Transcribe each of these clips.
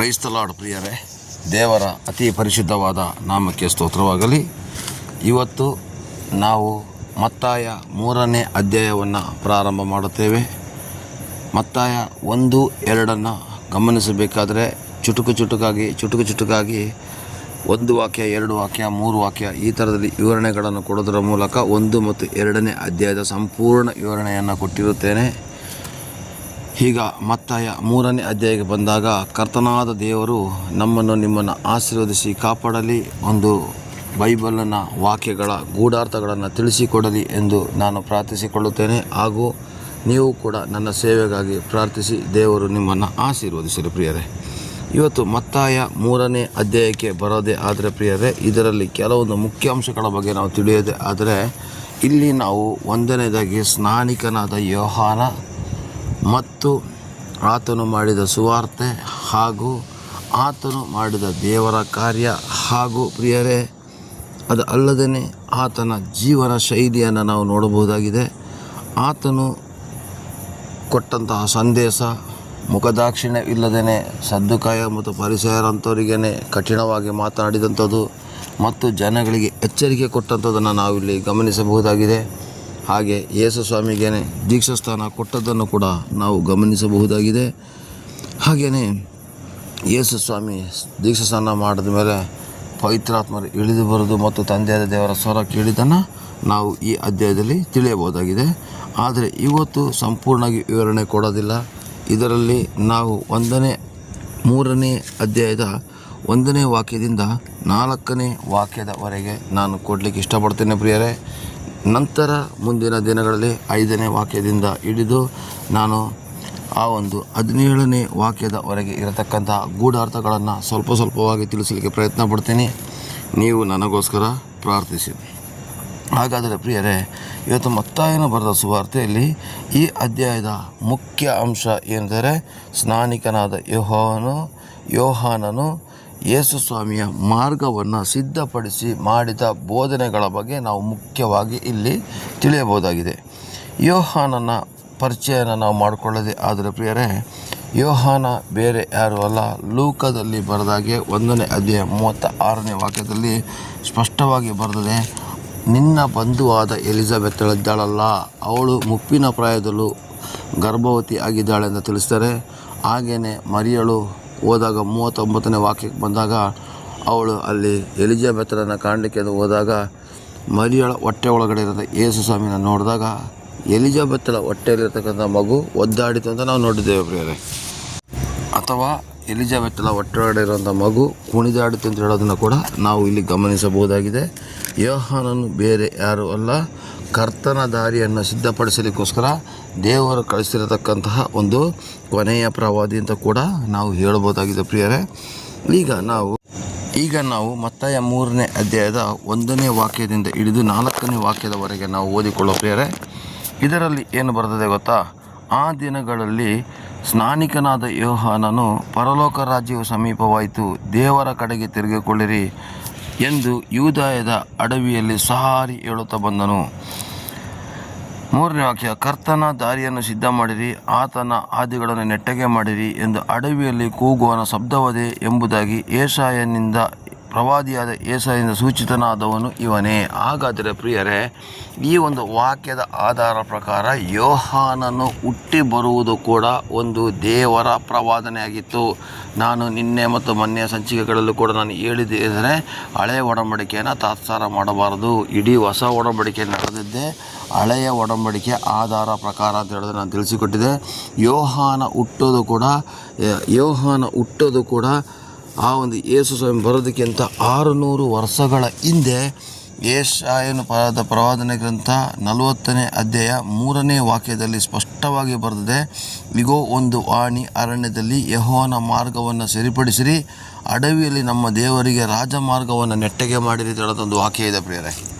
ಕ್ರೈಸ್ತಲಾಡ್ ಪ್ರಿಯರೇ, ದೇವರ ಅತಿ ಪರಿಶುದ್ಧವಾದ ನಾಮಕ್ಕೆ ಸ್ತೋತ್ರವಾಗಲಿ. ಇವತ್ತು ನಾವು ಮತ್ತಾಯ ಮೂರನೇ ಅಧ್ಯಾಯವನ್ನು ಪ್ರಾರಂಭ ಮಾಡುತ್ತೇವೆ. ಮತ್ತಾಯ ಒಂದು, ಎರಡನ್ನು ಗಮನಿಸಬೇಕಾದರೆ ಚುಟುಕು ಚುಟುಕಾಗಿ ಚುಟುಕು ಚುಟುಕಾಗಿ ಒಂದು ವಾಕ್ಯ, ಎರಡು ವಾಕ್ಯ, ಮೂರು ವಾಕ್ಯ ಈ ಥರದಲ್ಲಿ ವಿವರಣೆಗಳನ್ನು ಕೊಡೋದರ ಮೂಲಕ ಒಂದು ಮತ್ತು ಎರಡನೇ ಅಧ್ಯಾಯದ ಸಂಪೂರ್ಣ ವಿವರಣೆಯನ್ನು ಕೊಟ್ಟಿರುತ್ತೇನೆ. ಈಗ ಮತ್ತಾಯ ಮೂರನೇ ಅಧ್ಯಾಯಕ್ಕೆ ಬಂದಾಗ ಕರ್ತನಾದ ದೇವರು ನಮ್ಮನ್ನು ನಿಮ್ಮನ್ನು ಆಶೀರ್ವದಿಸಿ ಕಾಪಾಡಲಿ ಒಂದು ಬೈಬಲನ ವಾಕ್ಯಗಳ ಗೂಢಾರ್ಥಗಳನ್ನು ತಿಳಿಸಿಕೊಡಲಿ ಎಂದು ನಾನು ಪ್ರಾರ್ಥಿಸಿಕೊಳ್ಳುತ್ತೇನೆ. ಹಾಗೂ ನೀವು ಕೂಡ ನನ್ನ ಸೇವೆಗಾಗಿ ಪ್ರಾರ್ಥಿಸಿ ದೇವರು ನಿಮ್ಮನ್ನು ಆಶೀರ್ವದಿಸಿರಿ ಪ್ರಿಯರೇ. ಇವತ್ತು ಮತ್ತಾಯ ಮೂರನೇ ಅಧ್ಯಾಯಕ್ಕೆ ಬರೋದೇ ಆದರೆ ಪ್ರಿಯರೇ, ಇದರಲ್ಲಿ ಕೆಲವೊಂದು ಮುಖ್ಯಾಂಶಗಳ ಬಗ್ಗೆ ನಾವು ತಿಳಿಯೋದೇ ಆದರೆ, ಇಲ್ಲಿ ನಾವು ಒಂದನೇದಾಗಿ ಸ್ನಾನಿಕನಾದ ಯೋಹಾನ ಮತ್ತು ಆತನು ಮಾಡಿದ ಸುವಾರ್ತೆ ಹಾಗೂ ಆತನು ಮಾಡಿದ ದೇವರ ಕಾರ್ಯ. ಹಾಗೂ ಪ್ರಿಯರೇ, ಅದು ಅಲ್ಲದೇ ಆತನ ಜೀವನ ಶೈಲಿಯನ್ನು ನಾವು ನೋಡಬಹುದಾಗಿದೆ. ಆತನು ಕೊಟ್ಟಂತಹ ಸಂದೇಶ ಮುಖದಾಕ್ಷಿಣ್ಯ ಇಲ್ಲದೇ ಸದ್ದುಕಾಯ ಮತ್ತು ಪರಿಸರಂಥವರಿಗೇ ಕಠಿಣವಾಗಿ ಮಾತನಾಡಿದಂಥದ್ದು ಮತ್ತು ಜನಗಳಿಗೆ ಎಚ್ಚರಿಕೆ ಕೊಟ್ಟಂಥದ್ದನ್ನು ನಾವಿಲ್ಲಿ ಗಮನಿಸಬಹುದಾಗಿದೆ. ಹಾಗೆ ಯೇಸು ಸ್ವಾಮಿಗೇನೆ ದೀಕ್ಷಾಸ್ಥಾನ ಕೊಟ್ಟದ್ದನ್ನು ಕೂಡ ನಾವು ಗಮನಿಸಬಹುದಾಗಿದೆ. ಹಾಗೆಯೇ ಯೇಸು ಸ್ವಾಮಿ ದೀಕ್ಷಾಸ್ನಾನ ಮಾಡಿದ ಮೇಲೆ ಪವಿತ್ರಾತ್ಮರು ಇಳಿದು ಬರೋದು ಮತ್ತು ತಂದೆಯಾದ ದೇವರ ಸ್ವರ ಕೇಳಿದ್ದನ್ನು ನಾವು ಈ ಅಧ್ಯಾಯದಲ್ಲಿ ತಿಳಿಯಬಹುದಾಗಿದೆ. ಆದರೆ ಇವತ್ತು ಸಂಪೂರ್ಣವಾಗಿ ವಿವರಣೆ ಕೊಡೋದಿಲ್ಲ. ಇದರಲ್ಲಿ ನಾವು ಒಂದನೇ, ಮೂರನೇ ಅಧ್ಯಾಯದ ಒಂದನೇ ವಾಕ್ಯದಿಂದ ನಾಲ್ಕನೇ ವಾಕ್ಯದವರೆಗೆ ನಾನು ಕೊಡಲಿಕ್ಕೆ ಇಷ್ಟಪಡ್ತೇನೆ ಪ್ರಿಯರೇ. ನಂತರ ಮುಂದಿನ ದಿನಗಳಲ್ಲಿ ಐದನೇ ವಾಕ್ಯದಿಂದ ಹಿಡಿದು ನಾನು ಆ ಒಂದು ಹದಿನೇಳನೇ ವಾಕ್ಯದವರೆಗೆ ಇರತಕ್ಕಂತಹ ಗೂಢಾರ್ಥಗಳನ್ನು ಸ್ವಲ್ಪ ಸ್ವಲ್ಪವಾಗಿ ತಿಳಿಸಲಿಕ್ಕೆ ಪ್ರಯತ್ನ ಪಡ್ತೀನಿ. ನೀವು ನನಗೋಸ್ಕರ ಪ್ರಾರ್ಥಿಸಿ. ಹಾಗಾದರೆ ಪ್ರಿಯರೇ, ಇವತ್ತು ಮತ್ತಾಯನ ಬರೆದ ಸುವಾರ್ತೆಯಲ್ಲಿ ಈ ಅಧ್ಯಾಯದ ಮುಖ್ಯ ಅಂಶ ಏನೆಂದರೆ, ಸ್ನಾನಿಕನಾದ ಯೋಹಾನು ಯೋಹಾನನು ಯೇಸು ಸ್ವಾಮಿಯ ಮಾರ್ಗವನ್ನು ಸಿದ್ಧಪಡಿಸಿ ಮಾಡಿದ ಬೋಧನೆಗಳ ಬಗ್ಗೆ ನಾವು ಮುಖ್ಯವಾಗಿ ಇಲ್ಲಿ ತಿಳಿಯಬಹುದಾಗಿದೆ. ಯೋಹಾನನ ಪರಿಚಯನ ನಾವು ಮಾಡಿಕೊಳ್ಳದೆ ಆದರೆ ಪ್ರಿಯರೇ, ಯೋಹಾನ ಬೇರೆ ಯಾರು ಅಲ್ಲ, ಲೂಕದಲ್ಲಿ ಬರೆದಾಗೆ ಒಂದನೇ ಅಧ್ಯಾಯ ಮೂವತ್ತ ಆರನೇ ವಾಕ್ಯದಲ್ಲಿ ಸ್ಪಷ್ಟವಾಗಿ ಬರೆದಿದೆ, ನಿನ್ನ ಬಂಧುವಾದ ಎಲಿಜಬೆತ್ತಳಿದ್ದಾಳಲ್ಲ ಅವಳು ಮುಪ್ಪಿನ ಪ್ರಾಯದಲ್ಲೂ ಗರ್ಭವತಿ ಆಗಿದ್ದಾಳೆ ಅಂತ ತಿಳಿಸ್ತಾರೆ ಹಾಗೆಯೇ ಮರಿಯಳು ಹೋದಾಗ ಮೂವತ್ತೊಂಬತ್ತನೇ ವಾಕ್ಯಕ್ಕೆ ಬಂದಾಗ ಅವಳು ಅಲ್ಲಿ ಎಲಿಜಬೆತ್ತರನ್ನು ಕಾಣಲಿಕ್ಕೆ ಅದು ಹೋದಾಗ ಮರಿಯಳ ಹೊಟ್ಟೆ ಒಳಗಡೆ ಇರೋದು ಯೇಸು ಸ್ವಾಮಿನ ನೋಡಿದಾಗ ಎಲಿಜಬೆತ್ತಲ ಹೊಟ್ಟೆಯಲ್ಲಿರ್ತಕ್ಕಂಥ ಮಗು ಒದ್ದಾಡಿತು ಅಂತ ನಾವು ನೋಡಿದ್ದೇವೆ ಪ್ರಿಯರೇ. ಅಥವಾ ಎಲಿಜಬೆತ್ತಲ ಹೊಟ್ಟೆ ಒಳಗಡೆ ಇರುವಂಥ ಮಗು ಕುಣಿದಾಡಿತು ಅಂತ ಹೇಳೋದನ್ನು ಕೂಡ ನಾವು ಇಲ್ಲಿ ಗಮನಿಸಬಹುದಾಗಿದೆ. ಯೋಹಾನನು ಬೇರೆ ಯಾರೂ ಅಲ್ಲ. ಕರ್ತನ ದಾರಿಯನ್ನು ಸಿದ್ಧಪಡಿಸಲಿಕ್ಕೋಸ್ಕರ ದೇವರು ಕಳಿಸಿರತಕ್ಕಂತಹ ಒಂದು ಕೊನೆಯ ಪ್ರವಾದಿ ಅಂತ ಕೂಡ ನಾವು ಹೇಳಬಹುದಾಗಿದೆ ಪ್ರಿಯರೇ. ಈಗ ನಾವು ಈಗ ನಾವು ಮತ್ತಾಯ ಮೂರನೇ ಅಧ್ಯಾಯದ ಒಂದನೇ ವಾಕ್ಯದಿಂದ ಹಿಡಿದು ನಾಲ್ಕನೇ ವಾಕ್ಯದವರೆಗೆ ನಾವು ಓದಿಕೊಳ್ಳೋ ಪ್ರಿಯರೇ. ಇದರಲ್ಲಿ ಏನು ಬರ್ತದೆ ಗೊತ್ತಾ? ಆ ದಿನಗಳಲ್ಲಿ ಸ್ನಾನಿಕನಾದ ಯೋಹಾನನು ಪರಲೋಕ ರಾಜ್ಯವು ಸಮೀಪವಾಯಿತು, ದೇವರ ಕಡೆಗೆ ತಿರುಗಿಕೊಳ್ಳಿರಿ ಎಂದು ಯೂದಾಯದ ಅಡವಿಯಲ್ಲಿ ಸಾರಿ ಹೇಳುತ್ತಾ ಬಂದನು. ಮೂರನೇ ವಾಕ್ಯ, ಕರ್ತನ ದಾರಿಯನ್ನು ಸಿದ್ಧ ಮಾಡಿರಿ ಆತನ ಹಾದಿಗಳನ್ನು ನೆಟ್ಟಗೆ ಮಾಡಿರಿ ಎಂದು ಅಡವಿಯಲ್ಲಿ ಕೂಗುವನ ಶಬ್ದವದೆ ಎಂಬುದಾಗಿ ಏಷಾಯನಿಂದ ಪ್ರವಾದಿಯಾದ ಏಸಾಯಿಂದ ಸೂಚಿತನಾದವನು ಇವನೇ. ಹಾಗಾದರೆ ಪ್ರಿಯರೇ, ಈ ಒಂದು ವಾಕ್ಯದ ಆಧಾರ ಪ್ರಕಾರ ಯೋಹಾನನ್ನು ಹುಟ್ಟಿ ಬರುವುದು ಕೂಡ ಒಂದು ದೇವರ ಪ್ರವಾದನೆಯಾಗಿತ್ತು. ನಾನು ನಿನ್ನೆ ಮತ್ತು ಮೊನ್ನೆ ಸಂಚಿಕೆಗಳಲ್ಲೂ ಕೂಡ ನಾನು ಹೇಳಿದೆ ಇದ್ದರೆ ಹಳೆಯ ಒಡಂಬಡಿಕೆಯನ್ನು ತಾತ್ಸಾರ ಮಾಡಬಾರದು. ಇಡೀ ಹೊಸ ಒಡಂಬಡಿಕೆ ನಡೆದಿದ್ದೆ. ಹಳೆಯ ಒಡಂಬಡಿಕೆ ಆಧಾರ ಪ್ರಕಾರ ಅಂತ ಹೇಳಿದ್ರೆ ನಾನು ತಿಳಿಸಿಕೊಟ್ಟಿದ್ದೆ. ಯೋಹಾನ ಹುಟ್ಟೋದು ಕೂಡ ಯೋಹಾನ ಹುಟ್ಟೋದು ಕೂಡ ಆ ಒಂದು ಯೇಸು ಸ್ವಾಮಿ ಬರೋದಕ್ಕಿಂತ ಆರುನೂರು ವರ್ಷಗಳ ಹಿಂದೆ ಏಷಾಯನು ಪದ ಪ್ರವಾದನೆ ಗ್ರಂಥ ನಲವತ್ತನೇ ಅಧ್ಯಾಯ ಮೂರನೇ ವಾಕ್ಯದಲ್ಲಿ ಸ್ಪಷ್ಟವಾಗಿ ಬರೆದಿದೆ, ಇಗೋ, ಒಂದು ವಾಣಿ ಅರಣ್ಯದಲ್ಲಿ ಯಹೋವನ ಮಾರ್ಗವನ್ನು ಸರಿಪಡಿಸಿರಿ, ಅಡವಿಯಲ್ಲಿ ನಮ್ಮ ದೇವರಿಗೆ ರಾಜಮಾರ್ಗವನ್ನು ನೆಟ್ಟಗೆ ಮಾಡಿರಿ ಅಂತ ಹೇಳೋದೊಂದು ವಾಕ್ಯ ಇದೆ ಪ್ರಿಯರೇ.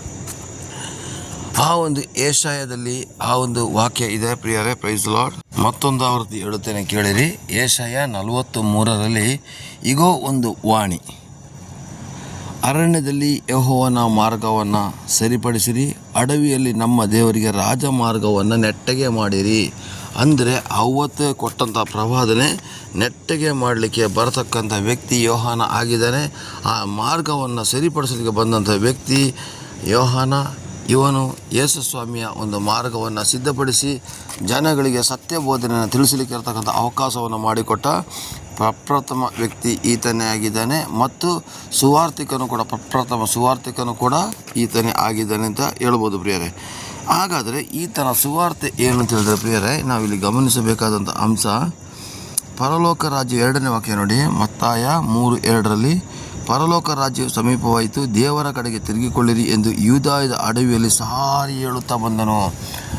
ಆ ಒಂದು ಏಷಾಯದಲ್ಲಿ ಆ ಒಂದು ವಾಕ್ಯ ಇದೆ, ಪ್ರಿಯರೇ ಪ್ರೈಸ್ ಲಾರ್ಡ್ ಮತ್ತೊಂದು ಆವೃತ್ತಿ ಹೇಳುತ್ತೇನೆ ಕೇಳಿರಿ. ಏಷಾಯ ನಲವತ್ತು ಮೂರರಲ್ಲಿ ಇಗೋ ಒಂದು ವಾಣಿ, ಅರಣ್ಯದಲ್ಲಿ ಯಹೋವನ ಮಾರ್ಗವನ್ನು ಸರಿಪಡಿಸಿರಿ, ಅಡವಿಯಲ್ಲಿ ನಮ್ಮ ದೇವರಿಗೆ ರಾಜಮಾರ್ಗವನ್ನು ನೆಟ್ಟಗೆ ಮಾಡಿರಿ. ಅಂದರೆ ಅವತ್ತು ಕೊಟ್ಟಂಥ ಪ್ರವಾದನೆ, ನೆಟ್ಟಗೆ ಮಾಡಲಿಕ್ಕೆ ಬರತಕ್ಕಂಥ ವ್ಯಕ್ತಿ ಯೋಹಾನ ಆಗಿದ್ದಾನೆ. ಆ ಮಾರ್ಗವನ್ನು ಸರಿಪಡಿಸಲಿಕ್ಕೆ ಬಂದಂಥ ವ್ಯಕ್ತಿ ಯೋಹಾನ. ಇವನು ಯೇಸುಸ್ವಾಮಿಯ ಒಂದು ಮಾರ್ಗವನ್ನು ಸಿದ್ಧಪಡಿಸಿ ಜನಗಳಿಗೆ ಸತ್ಯ ಬೋಧನೆಯನ್ನು ತಿಳಿಸಲಿಕ್ಕೆ ಇರತಕ್ಕಂಥ ಅವಕಾಶವನ್ನು ಮಾಡಿಕೊಟ್ಟ ಪ್ರಪ್ರಥಮ ವ್ಯಕ್ತಿ ಈತನೇ ಆಗಿದ್ದಾನೆ ಮತ್ತು ಸುವಾರ್ಥಿಕನು ಕೂಡ, ಪ್ರಪ್ರಥಮ ಸುವಾರ್ಥಿಕನು ಕೂಡ ಈತನೇ ಆಗಿದ್ದಾನೆ ಅಂತ ಹೇಳ್ಬೋದು ಪ್ರಿಯರೇ. ಹಾಗಾದರೆ ಈತನ ಸುವಾರ್ತೆ ಏನು ಅಂತ ಹೇಳಿದ್ರೆ ಪ್ರಿಯರೇ, ನಾವಿಲ್ಲಿ ಗಮನಿಸಬೇಕಾದಂಥ ಅಂಶ ಪರಲೋಕ ರಾಜ್ಯ ಎರಡನೇ ವಾಕ್ಯ ನೋಡಿ, ಮತ್ತಾಯ ಮೂರು ಎರಡರಲ್ಲಿ ಪರಲೋಕ ರಾಜ್ಯವು ಸಮೀಪವಾಯಿತು. ದೇವರ ಕಡೆಗೆ ತಿರುಗಿಕೊಳ್ಳಿರಿ ಎಂದು ಯೂದಾಯದ ಅಡವಿಯಲ್ಲಿ ಸಾರಿ ಹೇಳುತ್ತಾ ಬಂದನು.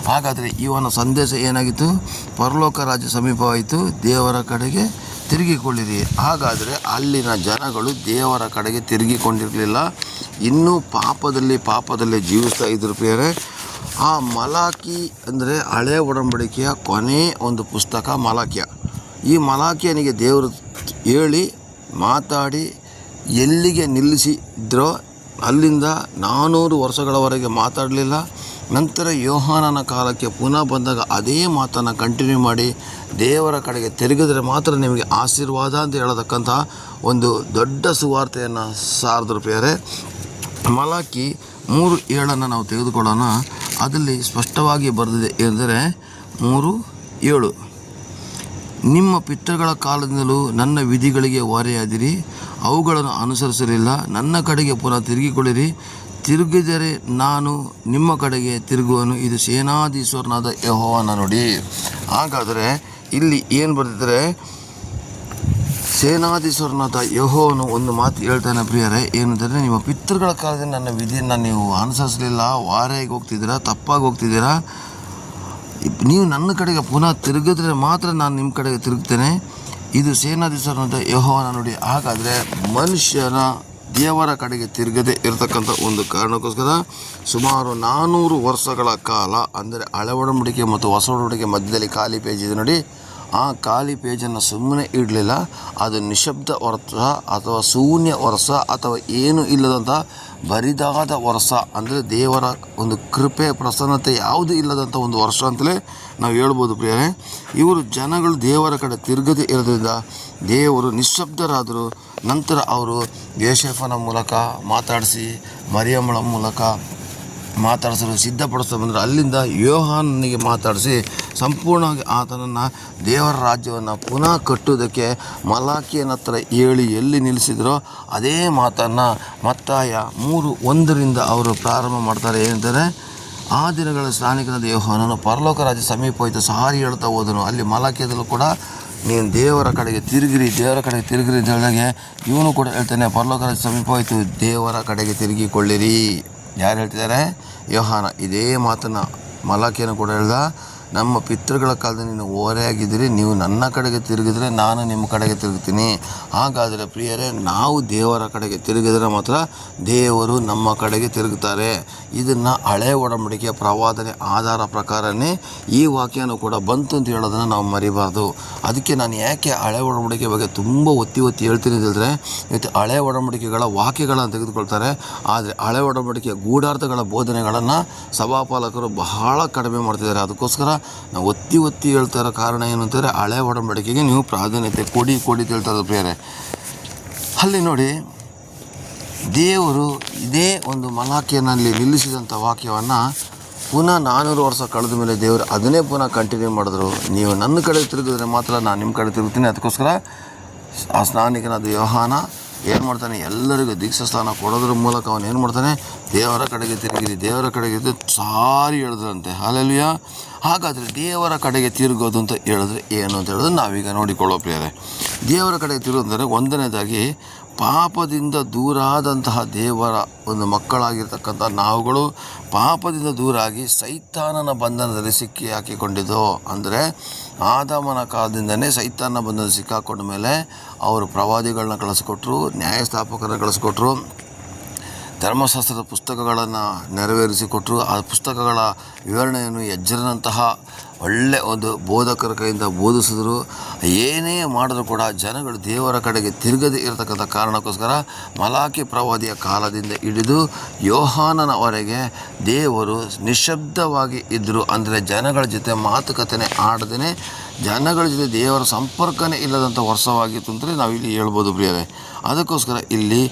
ಹಾಗಾದರೆ ಇವನ ಸಂದೇಶ ಏನಾಗಿತ್ತು? ಪರಲೋಕ ರಾಜ್ಯ ಸಮೀಪವಾಯಿತು. ದೇವರ ಕಡೆಗೆ ತಿರುಗಿಕೊಳ್ಳಿರಿ. ಹಾಗಾದರೆ ಅಲ್ಲಿನ ಜನಗಳು ದೇವರ ಕಡೆಗೆ ತಿರುಗಿಕೊಂಡಿರಲಿಲ್ಲ. ಇನ್ನೂ ಪಾಪದಲ್ಲಿ ಪಾಪದಲ್ಲಿ ಜೀವಿಸ್ತಾ ಇದ್ರು ಪ್ರಿಯರೇ. ಆ ಮಲಾಕಿ ಅಂದರೆ ಹಳೆ ಒಡಂಬಡಿಕೆಯ ಕೊನೆ ಒಂದು ಪುಸ್ತಕ ಮಲಾಕ್ಯ. ಈ ಮಲಾಕಿಯನಿಗೆ ದೇವರು ಹೇಳಿ, ಮಾತಾಡಿ ಎಲ್ಲಿಗೆ ನಿಲ್ಲಿಸಿದ್ರೋ ಅಲ್ಲಿಂದ ನಾನ್ನೂರು ವರ್ಷಗಳವರೆಗೆ ಮಾತಾಡಲಿಲ್ಲ. ನಂತರ ಯೋಹಾನನ ಕಾಲಕ್ಕೆ ಪುನಃ ಬಂದಾಗ ಅದೇ ಮಾತನ್ನು ಕಂಟಿನ್ಯೂ ಮಾಡಿ ದೇವರ ಕಡೆಗೆ ತಿರುಗಿದರೆ ಮಾತ್ರ ನಿಮಗೆ ಆಶೀರ್ವಾದ ಅಂತ ಹೇಳತಕ್ಕಂಥ ಒಂದು ದೊಡ್ಡ ಸುವಾರ್ತೆಯನ್ನು ಸಾರಿದ್ರು ಪ್ರಿಯರೇ. ಮಲಾಕಿ ಮೂರು ಏಳನ್ನು ನಾವು ತೆಗೆದುಕೊಳ್ಳೋಣ. ಅದರಲ್ಲಿ ಸ್ಪಷ್ಟವಾಗಿ ಬರೆದಿದೆ ಎಂದರೆ ಮೂರು ಏಳು. ನಿಮ್ಮ ಪಿತೃಗಳ ಕಾಲದಿಂದಲೂ ನನ್ನ ವಿಧಿಗಳಿಗೆ ಹೊರೆಯಾದಿರಿ ಅವುಗಳನ್ನು ಅನುಸರಿಸಲಿಲ್ಲ. ನನ್ನ ಕಡೆಗೆ ಪುನಃ ತಿರುಗಿಕೊಳ್ಳಿರಿ. ತಿರುಗಿದರೆ ನಾನು ನಿಮ್ಮ ಕಡೆಗೆ ತಿರುಗುವನು. ಇದು ಸೇನಾಧೀಶ್ವರನಾದ ಯಹೋವನ ನೋಡಿ. ಹಾಗಾದರೆ ಇಲ್ಲಿ ಏನು ಬರ್ತಿದ್ರೆ ಸೇನಾಧೀಶ್ವರನಾದ ಯಹೋವನು ಒಂದು ಮಾತು ಹೇಳ್ತಾನೆ ಪ್ರಿಯರೇ. ಏನಂತಂದರೆ ನಿಮ್ಮ ಪಿತೃಗಳ ಕಾಲದಿಂದ ನನ್ನ ವಿಧಿಯನ್ನು ನೀವು ಅನುಸರಿಸಲಿಲ್ಲ. ವಾರೆಗೆ ಹೋಗ್ತಿದ್ದೀರಾ? ತಪ್ಪಾಗಿ ಹೋಗ್ತಿದ್ದೀರಾ? ನೀವು ನನ್ನ ಕಡೆಗೆ ಪುನಃ ತಿರುಗಿದ್ರೆ ಮಾತ್ರ ನಾನು ನಿಮ್ಮ ಕಡೆಗೆ ತಿರುಗ್ತೇನೆ. ಇದು ಸೇನಾಧೀಶ್ವರನಾದ ಯಹೋವನ ನೋಡಿ. ಹಾಗಾದರೆ ಮನುಷ್ಯನ ದೇವರ ಕಡೆಗೆ ತಿರುಗದೆ ಇರತಕ್ಕಂಥ ಒಂದು ಕಾರಣಕ್ಕೋಸ್ಕರ ಸುಮಾರು ನಾನ್ನೂರು ವರ್ಷಗಳ ಕಾಲ, ಅಂದರೆ ಹಳೆ ಒಡಂಬಡಿಕೆ ಮತ್ತು ಹೊಸ ಒಡಂಬಡಿಕೆ ಮಧ್ಯದಲ್ಲಿ ಖಾಲಿ ಪೇಜ್ ಇದೆ ನೋಡಿ. ಆ ಖಾಲಿ ಪೇಜನ್ನು ಸುಮ್ಮನೆ ಇಡಲಿಲ್ಲ. ಅದು ನಿಶಬ್ದ ವರ್ಷ ಅಥವಾ ಶೂನ್ಯ ವರ್ಷ ಅಥವಾ ಏನು ಇಲ್ಲದಂಥ ಬರಿದಾದ ವರ್ಷ ಅಂದರೆ ದೇವರ ಒಂದು ಕೃಪೆ, ಪ್ರಸನ್ನತೆ ಯಾವುದೂ ಇಲ್ಲದಂಥ ಒಂದು ವರ್ಷ ಅಂತಲೇ ನಾವು ಹೇಳ್ಬೋದು ಪ್ರಿಯರೇ. ಇವರು ಜನಗಳು ದೇವರ ಕಡೆ ತಿರುಗದೆ ಇರೋದ್ರಿಂದ ದೇವರು ನಿಶ್ಶಬ್ದರಾದರು ನಂತರ ಅವರು ಯೇಷಫನ ಮೂಲಕ ಮಾತಾಡಿಸಿ, ಮರಿಯಮ್ಮಳ ಮೂಲಕ ಮಾತಾಡಿಸಲು ಸಿದ್ಧಪಡಿಸ್ತಾ ಬಂದರೆ. ಅಲ್ಲಿಂದ ಯೋಹಾನನಿಗೆ ಮಾತಾಡಿಸಿ ಸಂಪೂರ್ಣವಾಗಿ ಆತನನ್ನು ದೇವರ ರಾಜ್ಯವನ್ನು ಪುನಃ ಕಟ್ಟುವುದಕ್ಕೆ ಮಲಾಖಿಯನ ಹತ್ರ ಹೇಳಿ ಎಲ್ಲಿ ನಿಲ್ಲಿಸಿದ್ರೋ ಅದೇ ಮಾತನ್ನು ಮತ್ತಾಯ ಮೂರು ಒಂದರಿಂದ ಅವರು ಪ್ರಾರಂಭ ಮಾಡ್ತಾರೆ. ಏನಂದರೆ, ಆ ದಿನಗಳ ಸ್ನಾನಿಕನಾದ ಯೋಹಾನನು ಪರಲೋಕ ರಾಜ್ಯ ಸಮೀಪ ಹೋಯ್ತು. ಸಾರಿ ಹೇಳ್ತಾ ಹೋದನು. ಅಲ್ಲಿ ಮಲಾಖಿಯದಲ್ಲೂ ಕೂಡ ನೀನು ದೇವರ ಕಡೆಗೆ ತಿರುಗಿರಿ, ದೇವರ ಕಡೆಗೆ ತಿರುಗಿರಿ ಅಂತ ಹೇಳಿದಾಗೆ ಇವನು ಕೂಡ ಹೇಳ್ತಾನೆ, ಪರಲೋಕ ರಾಜ್ಯ ಸಮೀಪ ಹೋಯ್ತು. ದೇವರ ಕಡೆಗೆ ತಿರುಗಿಕೊಳ್ಳಿರಿ. ಯಾರು ಹೇಳ್ತಿದ್ದಾರೆ? ಯೋಹಾನ. ಇದೇ ಮಾತನ್ನು ಮಲಾಖಿಯನ್ನು ಕೂಡ ಹೇಳ್ದ ನಮ್ಮ ಪಿತೃಗಳ ಕಾಲದಲ್ಲಿ ನೀನು ಓರೆಯಾಗಿದ್ದೀರಿ ನೀವು ನನ್ನ ಕಡೆಗೆ ತಿರುಗಿದರೆ ನಾನು ನಿಮ್ಮ ಕಡೆಗೆ ತಿರುಗ್ತೀನಿ. ಹಾಗಾದರೆ ಪ್ರಿಯರೇ, ನಾವು ದೇವರ ಕಡೆಗೆ ತಿರುಗಿದರೆ ಮಾತ್ರ ದೇವರು ನಮ್ಮ ಕಡೆಗೆ ತಿರುಗುತ್ತಾರೆ. ಇದನ್ನು ಹಳೆ ಒಡಂಬಡಿಕೆಯ ಪ್ರವಾದನೆ ಆಧಾರ ಪ್ರಕಾರನೇ ಈ ವಾಕ್ಯನೂ ಕೂಡ ಬಂತು ಅಂತ ಹೇಳೋದನ್ನು ನಾವು ಮರಿಬಾರ್ದು. ಅದಕ್ಕೆ ನಾನು ಯಾಕೆ ಹಳೆ ಒಡಂಬಡಿಕೆ ಬಗ್ಗೆ ತುಂಬ ಒತ್ತಿ ಒತ್ತಿ ಹೇಳ್ತೀನಿ ಹೇಳಿದ್ರೆ, ಇವತ್ತು ಹಳೆ ಒಡಂಬಡಿಕೆಗಳ ವಾಕ್ಯಗಳನ್ನು ತೆಗೆದುಕೊಳ್ತಾರೆ. ಆದರೆ ಹಳೆ ಒಡಂಬಡಿಕೆಯ ಗೂಢಾರ್ಥಗಳ ಬೋಧನೆಗಳನ್ನು ಸಭಾಪಾಲಕರು ಬಹಳ ಕಡಿಮೆ ಮಾಡ್ತಿದ್ದಾರೆ. ಅದಕ್ಕೋಸ್ಕರ ನಾವು ಒತ್ತಿ ಒತ್ತಿ ಹೇಳ್ತಾ ಇರೋ ಕಾರಣ ಏನು ಅಂತಂದರೆ ಹಳೆ ಒಡಂಬಡಿಕೆಗೆ ನೀವು ಪ್ರಾಧಾನ್ಯತೆ ಕೊಡಿ ಕೊಡಿ ಅಂತ ಹೇಳ್ತಾರೆ ಬೇರೆ. ಅಲ್ಲಿ ನೋಡಿ, ದೇವರು ಇದೇ ಒಂದು ಮಲಾಖೆಯಲ್ಲಿ ನಿಲ್ಲಿಸಿದಂಥ ವಾಕ್ಯವನ್ನು ಪುನಃ ನಾನ್ನೂರು ವರ್ಷ ಕಳೆದ ಮೇಲೆ ದೇವರು ಅದನ್ನೇ ಪುನಃ ಕಂಟಿನ್ಯೂ ಮಾಡಿದ್ರು. ನೀವು ನನ್ನ ಕಡೆ ತಿರುಗಿದ್ರೆ ಮಾತ್ರ ನಾನು ನಿಮ್ಮ ಕಡೆ ತಿರುಗ್ತೀನಿ. ಅದಕ್ಕೋಸ್ಕರ ಆ ಸ್ನಾನಿಕನಾದ ಯೋಹಾನ ಏನು ಮಾಡ್ತಾನೆ? ಎಲ್ಲರಿಗೂ ದೀಕ್ಷಾ ಸ್ಥಾನ ಕೊಡೋದ್ರ ಮೂಲಕ ಅವನು ಏನು ಮಾಡ್ತಾನೆ? ದೇವರ ಕಡೆಗೆ ತಿರುಗಿರಿ ದೇವರ ಕಡೆಗೆ ಸಾರಿ ಹೇಳಿದ್ರಂತೆ. ಅಲ್ಲೆಲ್ಲಿಯ ಹಾಗಾದರೆ ದೇವರ ಕಡೆಗೆ ತಿರುಗೋದು ಅಂತ ಹೇಳಿದ್ರೆ ಏನು ಅಂತ ಹೇಳಿದ್ರೆ ನಾವೀಗ ನೋಡಿಕೊಳ್ಳೋ ಪ್ರಿಯರೇ. ದೇವರ ಕಡೆಗೆ ತಿರುಗೋದಂದರೆ ಒಂದನೇದಾಗಿ ಪಾಪದಿಂದ ದೂರಾದಂತಹ ದೇವರ ಒಂದು ಮಕ್ಕಳಾಗಿರ್ತಕ್ಕಂಥ ನಾವುಗಳು ಪಾಪದಿಂದ ದೂರಾಗಿ ಸೈತಾನನ ಬಂಧನದಲ್ಲಿ ಸಿಕ್ಕಿ ಹಾಕಿಕೊಂಡಿದ್ದು ಅಂದರೆ ಆದಮನ ಕಾಲದಿಂದನೇ ಸೈತಾನ ಬಂಧನ ಸಿಕ್ಕಾಕೊಂಡ ಮೇಲೆ ಅವರು ಪ್ರವಾದಿಗಳನ್ನ ಕಳಿಸ್ಕೊಟ್ರು, ನ್ಯಾಯಸ್ಥಾಪಕರನ್ನ ಕಳಿಸ್ಕೊಟ್ರು, ಧರ್ಮಶಾಸ್ತ್ರದ ಪುಸ್ತಕಗಳನ್ನು ನೆರವೇರಿಸಿಕೊಟ್ರು. ಆ ಪುಸ್ತಕಗಳ ವಿವರಣೆಯನ್ನು ಎಜ್ಜರನಂತಹ ಒಳ್ಳೆ ಒಂದು ಬೋಧಕರ ಕೈಯಿಂದ ಬೋಧಿಸಿದ್ರು. ಏನೇ ಮಾಡಿದ್ರು ಕೂಡ ಜನಗಳು ದೇವರ ಕಡೆಗೆ ತಿರುಗದೆ ಇರತಕ್ಕಂಥ ಕಾರಣಕ್ಕೋಸ್ಕರ ಮಲಾಕಿ ಪ್ರವಾದಿಯ ಕಾಲದಿಂದ ಹಿಡಿದು ಯೋಹಾನನವರೆಗೆ ದೇವರು ನಿಶಬ್ದವಾಗಿ ಇದ್ದರು ಅಂದರೆ ಜನಗಳ ಜೊತೆ ಮಾತುಕತೆನೇ ಆಡದೇ ಜನಗಳ ಜೊತೆ ದೇವರ ಸಂಪರ್ಕನೇ ಇಲ್ಲದಂಥ ವರ್ಷವಾಗಿತ್ತು ಅಂತಲೇ ನಾವು ಇಲ್ಲಿ ಹೇಳ್ಬೋದು ಪ್ರಿಯರೇ. ಅದಕ್ಕೋಸ್ಕರ ಇಲ್ಲಿ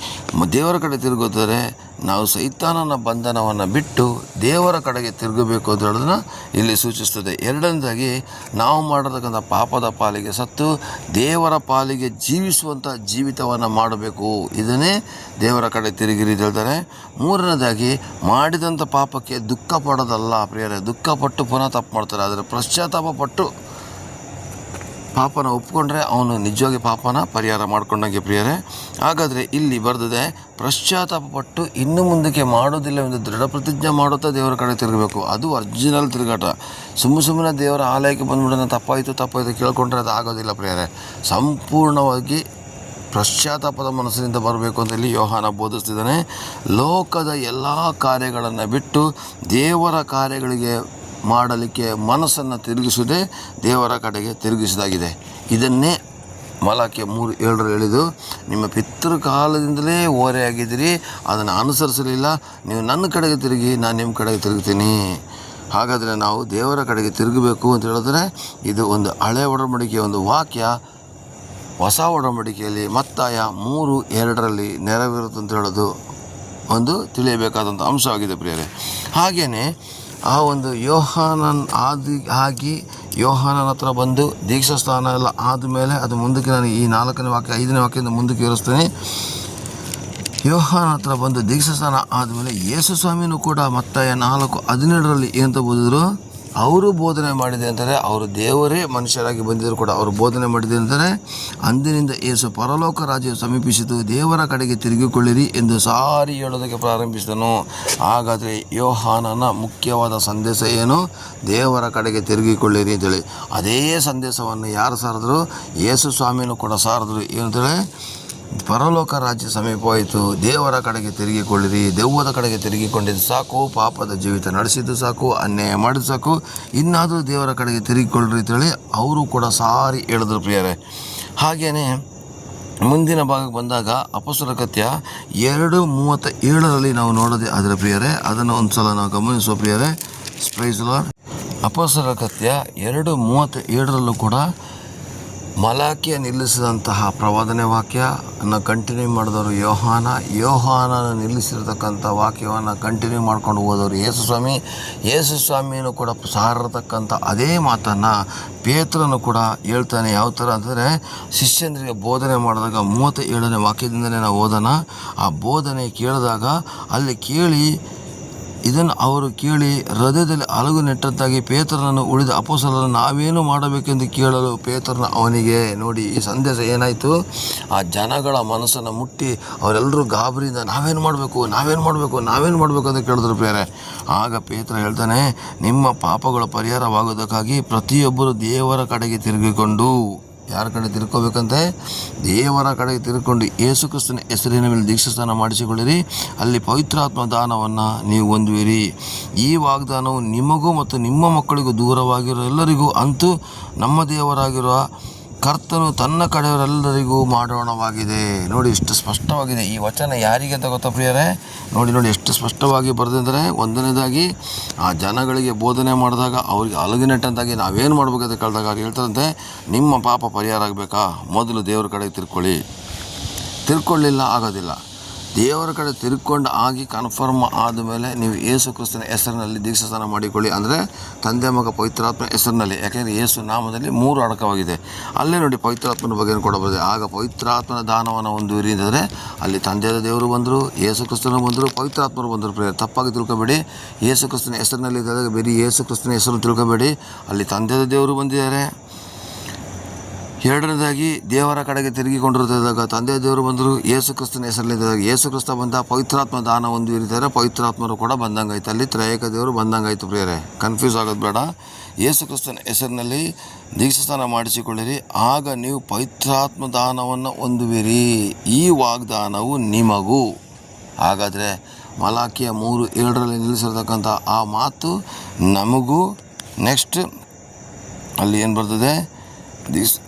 ದೇವರ ಕಡೆ ತಿರುಗೋದರೆ ನಾವು ಸೈತಾನನ ಬಂಧನವನ್ನು ಬಿಟ್ಟು ದೇವರ ಕಡೆಗೆ ತಿರುಗಬೇಕು ಅಂತ ಹೇಳೋದನ್ನು ಇಲ್ಲಿ ಸೂಚಿಸ್ತದೆ. ಎರಡನೇದಾಗಿ ನಾವು ಮಾಡಿರ್ತಕ್ಕಂಥ ಪಾಪದ ಪಾಲಿಗೆ ಸತ್ತು ದೇವರ ಪಾಲಿಗೆ ಜೀವಿಸುವಂಥ ಜೀವಿತವನ್ನು ಮಾಡಬೇಕು. ಇದನ್ನೇ ದೇವರ ಕಡೆ ತಿರುಗಿರಿ ಅಂತ ಹೇಳ್ತಾರೆ. ಮೂರನೇದಾಗಿ ಮಾಡಿದಂಥ ಪಾಪಕ್ಕೆ ದುಃಖ ಪಡೋದಲ್ಲ ಪ್ರಿಯರೇ, ದುಃಖಪಟ್ಟು ಪುನಃ ತಪ್ಪು ಮಾಡ್ತಾರೆ. ಆದರೆ ಪಶ್ಚಾತ್ತಾಪ ಪಟ್ಟು ಪಾಪನ ಒಪ್ಪಿಕೊಂಡ್ರೆ ಅವನು ನಿಜವಾಗಿ ಪಾಪನ ಪರಿಹಾರ ಮಾಡ್ಕೊಂಡಂಗೆ ಪ್ರಿಯರೇ. ಹಾಗಾದರೆ ಇಲ್ಲಿ ಬರೆದಿದೆ ಪಶ್ಚಾತ್ತಾಪ ಪಟ್ಟು ಇನ್ನು ಮುಂದಕ್ಕೆ ಮಾಡೋದಿಲ್ಲ ಎಂದು ದೃಢ ಪ್ರತಿಜ್ಞೆ ಮಾಡುತ್ತಾ ದೇವರ ಕಡೆ ತಿರುಗಬೇಕು. ಅದು ಅರ್ಜಿನಲ್ ತಿರುಗಾಟ. ಸುಮ್ಮ ಸುಮ್ಮನೆ ದೇವರ ಆಲಯಕ್ಕೆ ಬಂದ್ಬಿಡೋಣ. ತಪ್ಪಾಯಿತು ತಪ್ಪಾಯಿತು ಕೇಳ್ಕೊಂಡ್ರೆ ಅದು ಆಗೋದಿಲ್ಲ ಪ್ರಿಯರೇ. ಸಂಪೂರ್ಣವಾಗಿ ಪಶ್ಚಾತ್ತಾಪದ ಮನಸ್ಸಿನಿಂದ ಬರಬೇಕು ಅಂತ ಇಲ್ಲಿ ಯೋಹಾನ ಬೋಧಿಸ್ತಿದ್ದಾನೆ. ಲೋಕದ ಎಲ್ಲ ಕಾರ್ಯಗಳನ್ನು ಬಿಟ್ಟು ದೇವರ ಕಾರ್ಯಗಳಿಗೆ ಮಾಡಲಿಕ್ಕೆ ಮನಸ್ಸನ್ನು ತಿರುಗಿಸುವುದೇ ದೇವರ ಕಡೆಗೆ ತಿರುಗಿಸಿದಾಗಿದೆ. ಇದನ್ನೇ ಮಲಾಕೆ ಮೂರು ಏಳರು ಹೇಳಿದು ನಿಮ್ಮ ಪಿತೃ ಕಾಲದಿಂದಲೇ ಓರೆಯಾಗಿದ್ದೀರಿ, ಅದನ್ನು ಅನುಸರಿಸಲಿಲ್ಲ, ನೀವು ನನ್ನ ಕಡೆಗೆ ತಿರುಗಿ, ನಾನು ನಿಮ್ಮ ಕಡೆಗೆ ತಿರುಗ್ತೀನಿ. ಹಾಗಾದರೆ ನಾವು ದೇವರ ಕಡೆಗೆ ತಿರುಗಬೇಕು ಅಂತ ಹೇಳಿದ್ರೆ, ಇದು ಒಂದು ಹಳೆ ಒಡಂಬಡಿಕೆಯ ಒಂದು ವಾಕ್ಯ, ಹೊಸ ಒಡಂಬಡಿಕೆಯಲ್ಲಿ ಮತ್ತಾಯ ಮೂರು ಎರಡರಲ್ಲಿ ನೆರವೇರುತ್ತೆ ಅಂತ ಹೇಳೋದು ಒಂದು ತಿಳಿಯಬೇಕಾದಂಥ ಅಂಶವಾಗಿದೆ ಪ್ರಿಯರೇ. ಹಾಗೆಯೇ ಆ ಒಂದು ಯೋಹಾನನ್ ಆದಿ ಆಗಿ ಯೋಹಾನನ ಹತ್ರ ಬಂದು ದೀಕ್ಷಾ ಸ್ಥಾನ ಎಲ್ಲ ಆದಮೇಲೆ ಅದು ಮುಂದಕ್ಕೆ ನಾನು ಈ ನಾಲ್ಕನೇ ವಾಕ್ಯ, ಐದನೇ ವಾಕ್ಯದಿಂದ ಮುಂದಕ್ಕೆ ಇರಿಸ್ತೇನೆ ಯೋಹಾನ ಹತ್ರ ಬಂದು ದೀಕ್ಷಾ ಸ್ಥಾನ ಆದಮೇಲೆ ಯೇಸು ಸ್ವಾಮಿನೂ ಕೂಡ ಮತ್ತಾಯ ನಾಲ್ಕು ಹದಿನೇಳರಲ್ಲಿ ಏನಂತ ಬೋಧಿದ್ರು ಅವರು ಬೋಧನೆ ಮಾಡಿದೆ ಅಂತಾರೆ ಅವರು ದೇವರೇ ಮನುಷ್ಯರಾಗಿ ಬಂದಿದ್ದರು ಕೂಡ ಅವರು ಬೋಧನೆ ಮಾಡಿದೆ ಅಂತಾರೆ ಅಂದಿನಿಂದ ಏಸು ಪರಲೋಕ ರಾಜ್ಯ ಸಮೀಪಿಸಿತು ದೇವರ ಕಡೆಗೆ ತಿರುಗಿಕೊಳ್ಳಿರಿ ಎಂದು ಸಾರಿ ಹೇಳೋದಕ್ಕೆ ಪ್ರಾರಂಭಿಸಿದನು. ಹಾಗಾದರೆ ಯೋಹಾನನ ಮುಖ್ಯವಾದ ಸಂದೇಶ ಏನು? ದೇವರ ಕಡೆಗೆ ತಿರುಗಿಕೊಳ್ಳಿರಿ ಅಂತೇಳಿ. ಅದೇ ಸಂದೇಶವನ್ನು ಯಾರು ಸಾರಿದ್ರು? ಯೇಸು ಸ್ವಾಮಿನೂ ಕೂಡ ಸಾರಿದ್ರು. ಏನಂತೇಳಿ ಪರಲೋಕ ರಾಜ್ಯ ಸಮೀಪವಾಯಿತು ದೇವರ ಕಡೆಗೆ ತಿರುಗಿಕೊಳ್ಳಿರಿ. ದೆವ್ವದ ಕಡೆಗೆ ತಿರುಗಿಕೊಂಡಿದ್ದು ಸಾಕು. ಪಾಪದ ಜೀವಿತ ನಡೆಸಿದ್ದು ಸಾಕು. ಅನ್ಯಾಯ ಮಾಡಿದ್ದು ಸಾಕು. ಇನ್ನಾದರೂ ದೇವರ ಕಡೆಗೆ ತಿರುಗಿಕೊಳ್ಳ್ರಿ ಅಂತೇಳಿ ಅವರು ಕೂಡ ಸಾರಿ ಹೇಳಿದ್ರು ಪ್ರಿಯರೇ. ಹಾಗೆಯೇ ಮುಂದಿನ ಭಾಗಕ್ಕೆ ಬಂದಾಗ ಅಪಸುರ ಕತ್ಯ ಎರಡು ಮೂವತ್ತ ಏಳರಲ್ಲಿ ನಾವು ನೋಡೋದೇ ಅದರ ಪ್ರಿಯರೇ, ಅದನ್ನು ಒಂದು ಸಲ ನಾವು ಗಮನಿಸುವ ಪ್ರಿಯರೇ. ಸ್ಪ್ರೈಸ್ಲ ಅಪಸುರ ಕತ್ಯ ಎರಡು ಮೂವತ್ತ ಏಳರಲ್ಲೂ ಕೂಡ ಮಲಾಕಿಯ ನಿಲ್ಲಿಸಿದಂತಹ ಪ್ರವಾದನೆ ವಾಕ್ಯ, ಅನ್ನು ಕಂಟಿನ್ಯೂ ಮಾಡಿದವರು ಯೋಹಾನ, ಯೋಹಾನನ ನಿಲ್ಲಿಸಿರ್ತಕ್ಕಂಥ ವಾಕ್ಯವನ್ನು ಕಂಟಿನ್ಯೂ ಮಾಡ್ಕೊಂಡು ಹೋದವರು ಯೇಸು ಸ್ವಾಮಿ. ಯೇಸು ಸ್ವಾಮಿಯನ್ನು ಕೂಡ ಸಾರತಕ್ಕಂಥ ಅದೇ ಮಾತನ್ನು ಪೇತ್ರನು ಕೂಡ ಹೇಳ್ತಾನೆ. ಯಾವ ಥರ ಅಂದರೆ ಶಿಷ್ಯಂದ್ರಿಗೆ ಬೋಧನೆ ಮಾಡಿದಾಗ ಮೂವತ್ತ ಏಳನೇ ವಾಕ್ಯದಿಂದಲೇ ನಾವು ಓದೋಣ. ಆ ಬೋಧನೆ ಕೇಳಿದಾಗ ಅಲ್ಲಿ ಕೇಳಿ ಇದನ್ನು ಅವರು ಕೇಳಿ ಹೃದಯದಲ್ಲಿ ಅಲಗು ನೆಟ್ಟಂತಾಗಿ ಪೇತ್ರನನ್ನು ಉಳಿದ ಅಪೋಸಲನ್ನು ನಾವೇನು ಮಾಡಬೇಕೆಂದು ಕೇಳಲು ಪೇತ್ರನ ಅವನಿಗೆ ನೋಡಿ ಈ ಸಂದೇಶ ಏನಾಯಿತು? ಆ ಜನಗಳ ಮನಸ್ಸನ್ನು ಮುಟ್ಟಿ ಅವರೆಲ್ಲರೂ ಗಾಬರಿಯಿಂದ ನಾವೇನು ಮಾಡಬೇಕು ನಾವೇನು ಮಾಡಬೇಕು ನಾವೇನು ಮಾಡಬೇಕು ಅಂತ ಕೇಳಿದ್ರು ಬೇರೆ ಆಗ ಪೇತ್ರ ಹೇಳ್ತಾನೆ, ನಿಮ್ಮ ಪಾಪಗಳ ಪರಿಹಾರವಾಗೋದಕ್ಕಾಗಿ ಪ್ರತಿಯೊಬ್ಬರು ದೇವರ ಕಡೆಗೆ ತಿರುಗಿಕೊಂಡು ಯಾರ ಕಡೆ ತಿರ್ಕೋಬೇಕಂತೆ? ದೇವರ ಕಡೆಗೆ ತಿರ್ಕೊಂಡು ಯೇಸು ಕ್ರಿಸ್ತನ ಹೆಸರಿನ ಮೇಲೆ ದೀಕ್ಷಾಸ್ನಾನ ಮಾಡಿಸಿಕೊಳ್ಳಿರಿ. ಅಲ್ಲಿ ಪವಿತ್ರಾತ್ಮ ದಾನವನ್ನು ನೀವು ಹೊಂದುವಿರಿ. ಈ ವಾಗ್ದಾನವು ನಿಮಗೂ ಮತ್ತು ನಿಮ್ಮ ಮಕ್ಕಳಿಗೂ ದೂರವಾಗಿರೋ ಎಲ್ಲರಿಗೂ ಅಂತೂ ನಮ್ಮ ದೇವರಾಗಿರುವ ಕರ್ತನು ತನ್ನ ಕಡೆಯವರೆಲ್ಲರಿಗೂ ಮಾಡೋಣವಾಗಿದೆ. ನೋಡಿ ಎಷ್ಟು ಸ್ಪಷ್ಟವಾಗಿದೆ. ಈ ವಚನ ಯಾರಿಗೆ ಅಂತ ಗೊತ್ತಾ ಪ್ರಿಯರೇ? ನೋಡಿ ನೋಡಿ ಎಷ್ಟು ಸ್ಪಷ್ಟವಾಗಿ ಬರೆದಿದ್ದರೆ. ಒಂದನೇದಾಗಿ, ಆ ಜನಗಳಿಗೆ ಬೋಧನೆ ಮಾಡಿದಾಗ ಅವರಿಗೆ ಅಲಗಿನೆಟ್ಟಂತಾಗಿ ನಾವೇನು ಮಾಡಬೇಕಂತ ಕೇಳಿದಾಗ ಅವ್ರು ಹೇಳ್ತಾರಂತೆ, ನಿಮ್ಮ ಪಾಪ ಪರಿಹಾರ ಆಗಬೇಕಾ? ಮೊದಲು ದೇವ್ರ ಕಡೆಗೆ ತಿರ್ಕೊಳ್ಳಿ. ತಿರ್ಕೊಳ್ಳಿಲ್ಲ, ಆಗೋದಿಲ್ಲ. ದೇವರ ಕಡೆ ತಿರ್ಕೊಂಡು ಆಗಿ ಕನ್ಫರ್ಮ್ ಆದಮೇಲೆ ನೀವು ಏಸು ಕ್ರಿಸ್ತನ ಹೆಸರಿನಲ್ಲಿ ದೀಕ್ಷಾಸ್ನಾನ ಮಾಡಿಕೊಳ್ಳಿ ಅಂದರೆ ತಂದೆ ಮಗ ಪವಿತ್ರಾತ್ಮ ಹೆಸರಿನಲ್ಲಿ, ಯಾಕೆಂದರೆ ಯೇಸು ನಾಮದಲ್ಲಿ ಮೂರು ಅಡಕವಾಗಿದೆ. ಅಲ್ಲೇ ನೋಡಿ ಪವಿತ್ರಾತ್ಮನ ಬಗ್ಗೆ ಕೊಡಬಹುದು ಆಗ ಪವಿತ್ರಾತ್ಮನ ದಾನವನ್ನು ಹೊಂದುವಿರಿ ಅಂತಂದರೆ ಅಲ್ಲಿ ತಂದೆಯ ದೇವರು ಬಂದರು ಏಸು ಕ್ರಿಸ್ತನ ಬಂದರು, ಪವಿತ್ರಾತ್ಮರು ಬಂದರು. ಪ್ರೇರ ತಪ್ಪಾಗಿ ತಿಳ್ಕೊಬೇಡಿ. ಏಸು ಕ್ರಿಸ್ತನ ಹೆಸರಿನಲ್ಲಿ ಬೇರೆ ಯೇಸು ಕ್ರಿಸ್ತನ ಹೆಸರು ತಿಳ್ಕೊಬೇಡಿ. ಅಲ್ಲಿ ತಂದೆಯ ದೇವರು ಬಂದಿದ್ದಾರೆ. ಎರಡನೇದಾಗಿ ದೇವರ ಕಡೆಗೆ ತಿರುಗಿಕೊಂಡಿರುತ್ತಿದ್ದಾಗ ತಂದೆ ದೇವರು ಬಂದರು ಯೇಸು ಕ್ರಿಸ್ತನ ಹೆಸರಲ್ಲಿದ್ದಾಗ ಯೇಸು ಕ್ರಿಸ್ತ ಬಂದ ಪವಿತ್ರಾತ್ಮ ದಾನ ಒಂದು ಇರಿದರೆ ಪವಿತ್ರಾತ್ಮರು ಕೂಡ ಬಂದಂಗಾಯ್ತು ಅಲ್ಲಿ ತ್ರಯೇಕ ದೇವರು ಬಂದಂಗಾಯ್ತು ಪ್ರಿಯರೇ. ಕನ್ಫ್ಯೂಸ್ ಆಗೋದು ಬೇಡ. ಯೇಸು ಕ್ರಿಸ್ತನ ಹೆಸರಿನಲ್ಲಿ ದೀಕ್ಷಸ್ಥಾನ ಮಾಡಿಸಿಕೊಳ್ಳಿರಿ. ಆಗ ನೀವು ಪವಿತ್ರಾತ್ಮ ದಾನವನ್ನು ಹೊಂದುವಿರಿ. ಈ ವಾಗ್ದಾನವು ನಿಮಗೂ. ಹಾಗಾದರೆ ಮಲಾಖಿಯ ಮೂರು ಏಳರಲ್ಲಿ ನಿಲ್ಲಿಸಿರ್ತಕ್ಕಂಥ ಆ ಮಾತು ನಮಗೂ. ನೆಕ್ಸ್ಟ್ ಅಲ್ಲಿ ಏನು ಬರ್ತದೆ? ದಿಸ್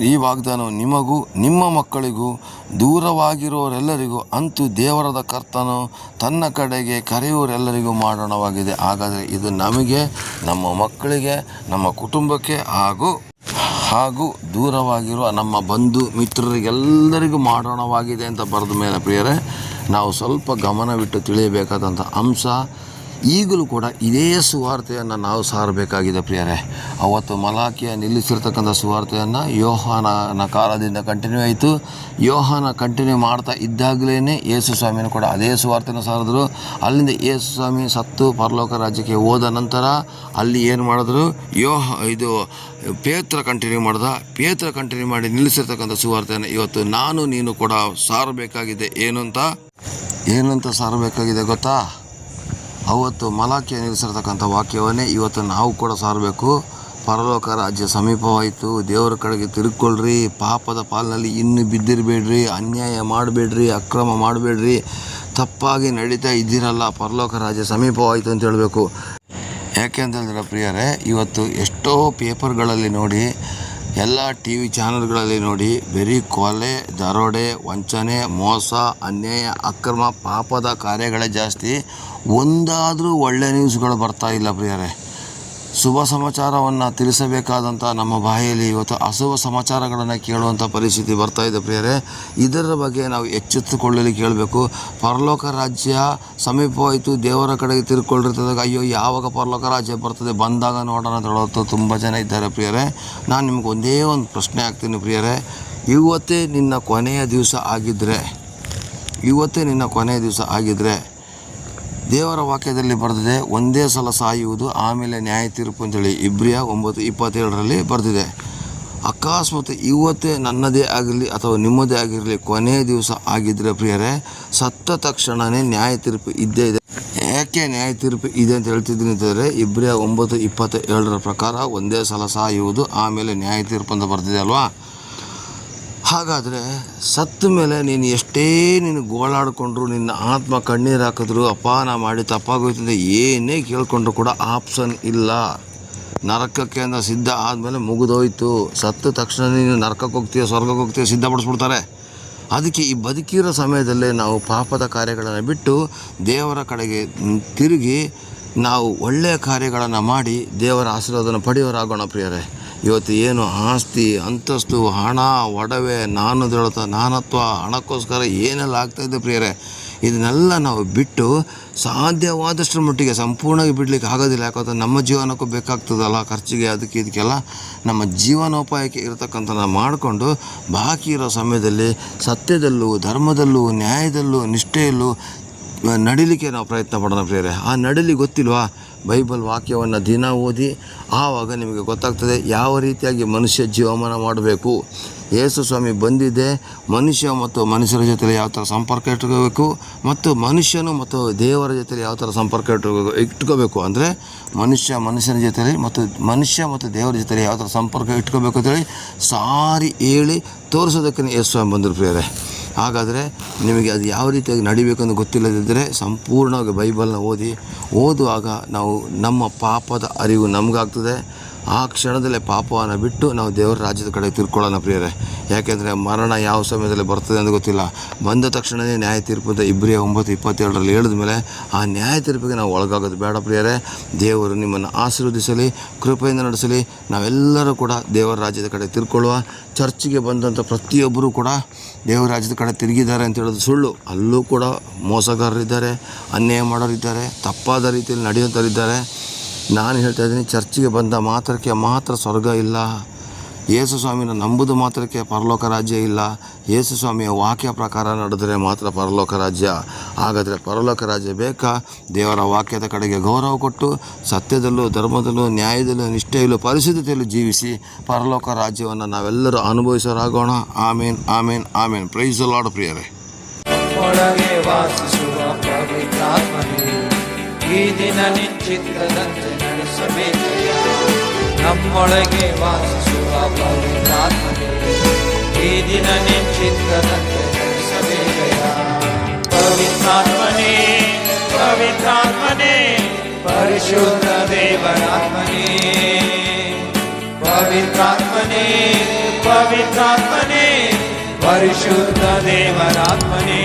ಈ ವಾಗ್ದಾನವು ನಿಮಗೂ, ನಿಮ್ಮ ಮಕ್ಕಳಿಗೂ, ದೂರವಾಗಿರೋರೆಲ್ಲರಿಗೂ, ಅಂತೂ ದೇವರದ ಕರ್ತನು ತನ್ನ ಕಡೆಗೆ ಕರೆಯುವರೆಲ್ಲರಿಗೂ ಮಾಡೋಣವಾಗಿದೆ. ಹಾಗಾದರೆ ಇದು ನಮಗೆ, ನಮ್ಮ ಮಕ್ಕಳಿಗೆ, ನಮ್ಮ ಕುಟುಂಬಕ್ಕೆ ಹಾಗೂ ಹಾಗೂ ದೂರವಾಗಿರುವ ನಮ್ಮ ಬಂಧು ಮಿತ್ರರಿಗೆಲ್ಲರಿಗೂ ಮಾಡೋಣವಾಗಿದೆ ಅಂತ ಬರೆದ ಮೇಲೆ ಪ್ರಿಯರೇ, ನಾವು ಸ್ವಲ್ಪ ಗಮನವಿಟ್ಟು ತಿಳಿಯಬೇಕಾದಂಥ ಅಂಶ ಈಗಲೂ ಕೂಡ ಇದೇ ಸುವಾರ್ತೆಯನ್ನು ನಾವು ಸಾರಬೇಕಾಗಿದೆ ಪ್ರಿಯರೇ. ಅವತ್ತು ಮಲಾಖಿಯ ನಿಲ್ಲಿಸಿರ್ತಕ್ಕಂಥ ಸುವಾರ್ತೆಯನ್ನು ಯೋಹಾನನ ಕಾಲದಿಂದ ಕಂಟಿನ್ಯೂ ಆಯಿತು. ಯೋಹಾನ ಕಂಟಿನ್ಯೂ ಮಾಡ್ತಾ ಇದ್ದಾಗಲೇ ಯೇಸು ಸ್ವಾಮಿನೂ ಕೂಡ ಅದೇ ಸುವಾರ್ತೆಯನ್ನು ಸಾರಿದ್ರು. ಅಲ್ಲಿಂದ ಯೇಸು ಸ್ವಾಮಿ ಸತ್ತು ಪರಲೋಕ ರಾಜ್ಯಕ್ಕೆ ಹೋದ ನಂತರ ಅಲ್ಲಿ ಏನು ಮಾಡಿದ್ರು? ಯೋಹ, ಇದು ಪೇತ್ರ ಕಂಟಿನ್ಯೂ ಮಾಡ್ದ. ಪೇತ್ರ ಕಂಟಿನ್ಯೂ ಮಾಡಿ ನಿಲ್ಲಿಸಿರ್ತಕ್ಕಂಥ ಸುವಾರ್ತೆಯನ್ನು ಇವತ್ತು ನಾನು ನೀನು ಕೂಡ ಸಾರಬೇಕಾಗಿದೆ. ಏನು ಅಂತ ಏನಂತ ಸಾರಬೇಕಾಗಿದೆ ಗೊತ್ತಾ? ಅವತ್ತು ಮಲಾಖಿಯ ನಿಲ್ಲಿಸಿರ್ತಕ್ಕಂಥ ವಾಕ್ಯವನ್ನೇ ಇವತ್ತು ನಾವು ಕೂಡ ಸಾರಬೇಕು. ಪರಲೋಕ ರಾಜ್ಯ ಸಮೀಪವಾಯಿತು. ದೇವರ ಕಡೆಗೆ ತಿರುಕೊಳ್ಳ್ರಿ ಪಾಪದ ಪಾಲಿನಲ್ಲಿ ಇನ್ನು ಬಿದ್ದಿರಬೇಡ್ರಿ. ಅನ್ಯಾಯ ಮಾಡಬೇಡ್ರಿ. ಅಕ್ರಮ ಮಾಡಬೇಡ್ರಿ. ತಪ್ಪಾಗಿ ನಡೀತಾ ಇದ್ದೀರಲ್ಲ. ಪರಲೋಕ ರಾಜ್ಯ ಸಮೀಪವಾಯಿತು ಅಂತ ಹೇಳಬೇಕು. ಯಾಕೆ ಅಂತಂದರೆ ಪ್ರಿಯರೇ, ಇವತ್ತು ಎಷ್ಟೋ ಪೇಪರ್ಗಳಲ್ಲಿ ನೋಡಿ ಎಲ್ಲ ಟಿ ವಿ ಚಾನಲ್ಗಳಲ್ಲಿ ನೋಡಿ ಬರೀ ಕೊಲೆ, ದರೋಡೆ, ವಂಚನೆ, ಮೋಸ, ಅನ್ಯಾಯ, ಅಕ್ರಮ, ಪಾಪದ ಕಾರ್ಯಗಳೇ ಜಾಸ್ತಿ. ಒಂದಾದರೂ ಒಳ್ಳೆ ನ್ಯೂಸ್ಗಳು ಬರ್ತಾ ಇಲ್ಲ ಪ್ರಿಯರೇ. ಶುಭ ಸಮಾಚಾರವನ್ನು ತಿಳಿಸಬೇಕಾದಂಥ ನಮ್ಮ ಬಾಯಲ್ಲಿ ಇವತ್ತು ಅಶುಭ ಸಮಾಚಾರಗಳನ್ನು ಕೇಳುವಂಥ ಪರಿಸ್ಥಿತಿ ಬರ್ತಾ ಇದೆ ಪ್ರಿಯರೇ. ಇದರ ಬಗ್ಗೆ ನಾವು ಎಚ್ಚೆತ್ತುಕೊಳ್ಳಲಿ ಕೇಳಬೇಕು. ಪರಲೋಕ ರಾಜ್ಯ ಸಮೀಪವಾಯಿತು, ದೇವರ ಕಡೆಗೆ ತಿರ್ಕೊಂಡಿರ್ತದಾಗ ಅಯ್ಯೋ, ಯಾವಾಗ ಪರಲೋಕ ರಾಜ್ಯ ಬರ್ತದೆ? ಬಂದಾಗ ನೋಡೋಣ ಅಂತ ಹೇಳೋದು ತುಂಬ ಜನ ಇದ್ದಾರೆ ಪ್ರಿಯರೇ. ನಾನು ನಿಮ್ಗೆ ಒಂದೇ ಒಂದು ಪ್ರಶ್ನೆ ಹಾಕ್ತೀನಿ ಪ್ರಿಯರೇ. ಇವತ್ತೇ ನಿನ್ನ ಕೊನೆಯ ದಿವಸ ಆಗಿದ್ದರೆ ಇವತ್ತೇ ನಿನ್ನ ಕೊನೆಯ ದಿವಸ ಆಗಿದ್ದರೆ ದೇವರ ವಾಕ್ಯದಲ್ಲಿ ಬರೆದಿದೆ, ಒಂದೇ ಸಲ ಸಾಯುವುದು ಆಮೇಲೆ ನ್ಯಾಯ ತೀರ್ಪು ಅಂತೇಳಿ ಇಬ್ರಿಯ ಒಂಬತ್ತು ಇಪ್ಪತ್ತೇಳರಲ್ಲಿ ಬರೆದಿದೆ. ಅಕಸ್ಮಾತ್ ಇವತ್ತೇ ನನ್ನದೇ ಆಗಿರಲಿ ಅಥವಾ ನಿಮ್ಮದೇ ಆಗಿರಲಿ ಕೊನೆಯ ದಿವಸ ಆಗಿದ್ದರೆ ಪ್ರಿಯರೇ ಸತ್ತ ತಕ್ಷಣವೇ ನ್ಯಾಯ ತೀರ್ಪು ಇದ್ದೇ ಇದೆ. ಯಾಕೆ ನ್ಯಾಯ ತೀರ್ಪು ಇದೆ ಅಂತ ಹೇಳ್ತಿದ್ದೀನಿ ಅಂತಂದರೆ, ಇಬ್ರಿಯ ಒಂಬತ್ತು ಇಪ್ಪತ್ತ ಏಳರ ಪ್ರಕಾರ ಒಂದೇ ಸಲ ಸಾಯುವುದು ಆಮೇಲೆ ನ್ಯಾಯ ತೀರ್ಪು ಅಂತ ಬರ್ತಿದೆ ಅಲ್ವಾ? ಹಾಗಾದರೆ ಸತ್ತ ಮೇಲೆ ನೀನು ಎಷ್ಟೇ ನೀನು ಗೋಳಾಡಿಕೊಂಡ್ರು, ನಿನ್ನ ಆತ್ಮ ಕಣ್ಣೀರು ಹಾಕಿದ್ರು, ಅಪ್ಪ, ನಾ ಮಾಡಿ ತಪ್ಪಾಗೋಯ್ತದೆ, ಏನೇ ಕೇಳ್ಕೊಂಡ್ರು ಕೂಡ ಆಪ್ಷನ್ ಇಲ್ಲ. ನರಕಕ್ಕೆ ಅಂತ ಸಿದ್ಧ ಆದಮೇಲೆ ಮುಗಿದೋಯ್ತು. ಸತ್ತ ತಕ್ಷಣ ನೀನು ನರಕಕ್ಕೆ ಹೋಗ್ತೀಯ, ಸ್ವರ್ಗಕ್ಕೆ ಹೋಗ್ತೀಯ ಸಿದ್ಧಪಡಿಸ್ಬಿಡ್ತಾರೆ ಅದಕ್ಕೆ ಈ ಬದುಕಿರೋ ಸಮಯದಲ್ಲೇ ನಾವು ಪಾಪದ ಕಾರ್ಯಗಳನ್ನು ಬಿಟ್ಟು ದೇವರ ಕಡೆಗೆ ತಿರುಗಿ ನಾವು ಒಳ್ಳೆಯ ಕಾರ್ಯಗಳನ್ನು ಮಾಡಿ ದೇವರ ಆಶೀರ್ವಾದನ ಪಡೆಯೋರಾಗೋಣ ಪ್ರಿಯರೇ. ಇವತ್ತು ಏನು ಆಸ್ತಿ, ಅಂತಸ್ತು, ಹಣ, ಒಡವೆ ನಾನು ದೇಳತ ನಾನತ್ವ, ಹಣಕ್ಕೋಸ್ಕರ ಏನೆಲ್ಲ ಆಗ್ತಾಯಿದೆ ಪ್ರಿಯರೇ, ಇದನ್ನೆಲ್ಲ ನಾವು ಬಿಟ್ಟು ಸಾಧ್ಯವಾದಷ್ಟರ ಮಟ್ಟಿಗೆ ಸಂಪೂರ್ಣವಾಗಿ ಬಿಡಲಿಕ್ಕೆ ಆಗೋದಿಲ್ಲ. ಯಾಕಂದ್ರೆ ನಮ್ಮ ಜೀವನಕ್ಕೂ ಬೇಕಾಗ್ತದಲ್ಲ ಖರ್ಚಿಗೆ, ಅದಕ್ಕೆ ಇದಕ್ಕೆಲ್ಲ ನಮ್ಮ ಜೀವನೋಪಾಯಕ್ಕೆ ಇರತಕ್ಕಂಥ ಮಾಡಿಕೊಂಡು ಬಾಕಿ ಇರೋ ಸಮಯದಲ್ಲಿ ಸತ್ಯದಲ್ಲೂ, ಧರ್ಮದಲ್ಲೂ, ನ್ಯಾಯದಲ್ಲೂ, ನಿಷ್ಠೆಯಲ್ಲೂ ನಡಿಲಿಕ್ಕೆ ನಾವು ಪ್ರಯತ್ನ ಪಡೋಣ ಪ್ರಿಯರೇ. ಆ ನಡಿಲಿ ಗೊತ್ತಿಲ್ವಾ? ಬೈಬಲ್ ವಾಕ್ಯವನ್ನು ದಿನ ಓದಿ ಆವಾಗ ನಿಮಗೆ ಗೊತ್ತಾಗ್ತದೆ ಯಾವ ರೀತಿಯಾಗಿ ಮನುಷ್ಯ ಜೀವಮಾನ ಮಾಡಬೇಕು. ಯೇಸು ಸ್ವಾಮಿ ಬಂದಿದೆ ಮನುಷ್ಯ ಮತ್ತು ಮನುಷ್ಯರ ಜೊತೆಲಿ ಯಾವ ಥರ ಸಂಪರ್ಕ ಇಟ್ಕೋಬೇಕು ಮತ್ತು ಮನುಷ್ಯನು ಮತ್ತು ದೇವರ ಜೊತೆಲಿ ಯಾವ ಥರ ಸಂಪರ್ಕ ಇಟ್ಕೋಬೇಕು ಇಟ್ಕೋಬೇಕು ಅಂದರೆ ಮನುಷ್ಯ ಮನುಷ್ಯನ ಜೊತೆಲಿ ಮತ್ತು ಮನುಷ್ಯ ಮತ್ತು ದೇವರ ಜೊತೆಲಿ ಯಾವ ಥರ ಸಂಪರ್ಕ ಇಟ್ಕೋಬೇಕು ಅಂತೇಳಿ ಸಾರಿ ಹೇಳಿ ತೋರಿಸೋದಕ್ಕೆ ಯೇಸು ಸ್ವಾಮಿ ಬಂದರು ಪ್ರಿಯರೇ. ಹಾಗಾದರೆ ನಿಮಗೆ ಅದು ಯಾವ ರೀತಿಯಾಗಿ ನಡಿಬೇಕಂತ ಗೊತ್ತಿಲ್ಲದಿದ್ದರೆ ಸಂಪೂರ್ಣವಾಗಿ ಬೈಬಲ್ನ ಓದಿ, ಓದುವಾಗ ನಾವು ನಮ್ಮ ಪಾಪದ ಅರಿವು ನಮಗಾಗ್ತದೆ. ಆ ಕ್ಷಣದಲ್ಲೇ ಪಾಪವನ್ನು ಬಿಟ್ಟು ನಾವು ದೇವರ ರಾಜ್ಯದ ಕಡೆ ತಿರ್ಕೊಳ್ಳೋಣ ಪ್ರಿಯರೇ. ಯಾಕೆಂದರೆ ಮರಣ ಯಾವ ಸಮಯದಲ್ಲಿ ಬರ್ತದೆ ಅಂತ ಗೊತ್ತಿಲ್ಲ. ಬಂದ ತಕ್ಷಣವೇ ನ್ಯಾಯ ತೀರ್ಪು ಅಂತ ಇಬ್ಬರೇ ಒಂಬತ್ತು ಇಪ್ಪತ್ತೇಳರಲ್ಲಿ ಹೇಳಿದ ಮೇಲೆ ಆ ನ್ಯಾಯ ತೀರ್ಪಿಗೆ ನಾವು ಒಳಗಾಗೋದು ಬೇಡ ಪ್ರಿಯರೇ. ದೇವರು ನಿಮ್ಮನ್ನು ಆಶೀರ್ವದಿಸಲಿ, ಕೃಪೆಯಿಂದ ನಡೆಸಲಿ. ನಾವೆಲ್ಲರೂ ಕೂಡ ದೇವರ ರಾಜ್ಯದ ಕಡೆ ತಿರ್ಕೊಳ್ಳುವ ಚರ್ಚಿಗೆ ಬಂದಂಥ ಪ್ರತಿಯೊಬ್ಬರೂ ಕೂಡ ದೇವರ ರಾಜ್ಯದ ಕಡೆ ತಿರುಗಿದ್ದಾರೆ ಅಂತ ಹೇಳೋದು ಸುಳ್ಳು. ಅಲ್ಲೂ ಕೂಡ ಮೋಸಗಾರರಿದ್ದಾರೆ, ಅನ್ಯಾಯ ಮಾಡೋರಿದ್ದಾರೆ, ತಪ್ಪಾದ ರೀತಿಯಲ್ಲಿ ನಡೆಯುವಂಥವರಿದ್ದಾರೆ ನಾನು ಹೇಳ್ತಾ ಇದ್ದೀನಿ, ಚರ್ಚಿಗೆ ಬಂದ ಮಾತ್ರಕ್ಕೆ ಮಾತ್ರ ಸ್ವರ್ಗ ಇಲ್ಲ. ಯೇಸು ಸ್ವಾಮಿನ ನಂಬುದು ಮಾತ್ರಕ್ಕೆ ಪರಲೋಕ ರಾಜ್ಯ ಇಲ್ಲ. ಯೇಸು ಸ್ವಾಮಿಯ ವಾಕ್ಯ ಪ್ರಕಾರ ನಡೆದರೆ ಮಾತ್ರ ಪರಲೋಕ ರಾಜ್ಯ. ಹಾಗಾದರೆ ಪರಲೋಕ ರಾಜ್ಯ ಬೇಕಾ? ದೇವರ ವಾಕ್ಯದ ಕಡೆಗೆ ಗೌರವ ಕೊಟ್ಟು, ಸತ್ಯದಲ್ಲೂ ಧರ್ಮದಲ್ಲೂ ನ್ಯಾಯದಲ್ಲೂ ನಿಷ್ಠೆಯಲ್ಲೂ ಪರಿಶುದ್ಧತೆಯಲ್ಲೂ ಜೀವಿಸಿ ಪರಲೋಕ ರಾಜ್ಯವನ್ನು ನಾವೆಲ್ಲರೂ ಅನುಭವಿಸೋರಾಗೋಣ. ಆಮೇನ್ ಆಮೇನ್ ಆಮೇನ್. ಪ್ರೈಸ್ ಲಾಡ್ ಪ್ರಿಯರೇ. ಈ ದಿನ ನಿಶ್ಚಿತ್ತದಂತೆ ನಡೆಸಬೇಕಯ್ಯ ನಮ್ಮೊಳಗೆ ವಾಸಿಸುವ ಪವಿತ್ರಾತ್ಮನೇ ಈ ದಿನ ನಿಶ್ಚಿತ್ತದಂತೆ ನಡೆಸಬೇಕಯ್ಯ ಪವಿತ್ರಾತ್ಮನೇ ಪವಿತ್ರಾತ್ಮನೇ ಪರಿಶುದ್ಧ ದೇವರಾತ್ಮನೇ ಪವಿತ್ರಾತ್ಮನೇ ಪವಿತ್ರಾತ್ಮನೇ ಪರಿಶುದ್ಧ ದೇವರಾತ್ಮನೇ